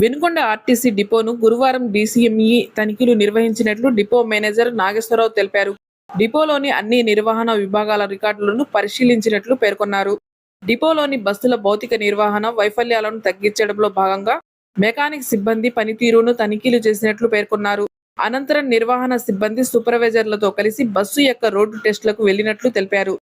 Venukonda RTC డిపోను గురువారం డీసీఎంఈ తనిఖీలు నిర్వహించినట్లు డిపో మేనేజర్ నాగేశ్వరరావు తెలిపారు. డిపోలోని అన్ని నిర్వహణ విభాగాల రికార్డులను పరిశీలించినట్లు పేర్కొన్నారు. డిపోలోని బస్సుల భౌతిక నిర్వహణ వైఫల్యాలను తగ్గించడంలో భాగంగా మెకానిక్ సిబ్బంది పనితీరును తనిఖీలు చేసినట్లు పేర్కొన్నారు. అనంతరం నిర్వహణ సిబ్బంది సూపర్వైజర్లతో కలిసి బస్సు యొక్క రోడ్డు టెస్టులకు వెళ్ళినట్లు తెలిపారు.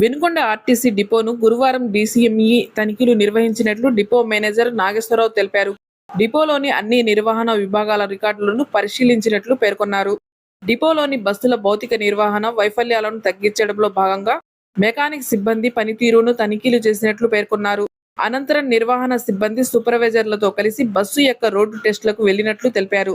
వెనుకొండ ఆర్టీసీ డిపోను గురువారం డీసీఎంఈ తనిఖీలు నిర్వహించినట్లు డిపో మేనేజర్ నాగేశ్వరరావు తెలిపారు. డిపోలోని అన్ని నిర్వహణ విభాగాల రికార్డులను పరిశీలించినట్లు పేర్కొన్నారు. డిపోలోని బస్సుల భౌతిక నిర్వహణ వైఫల్యాలను తగ్గించడంలో భాగంగా మెకానిక్ సిబ్బంది పనితీరును తనిఖీలు చేసినట్లు పేర్కొన్నారు. అనంతరం నిర్వహణ సిబ్బంది సూపర్వైజర్లతో కలిసి బస్సు యొక్క రోడ్డు టెస్టులకు వెళ్ళినట్లు తెలిపారు.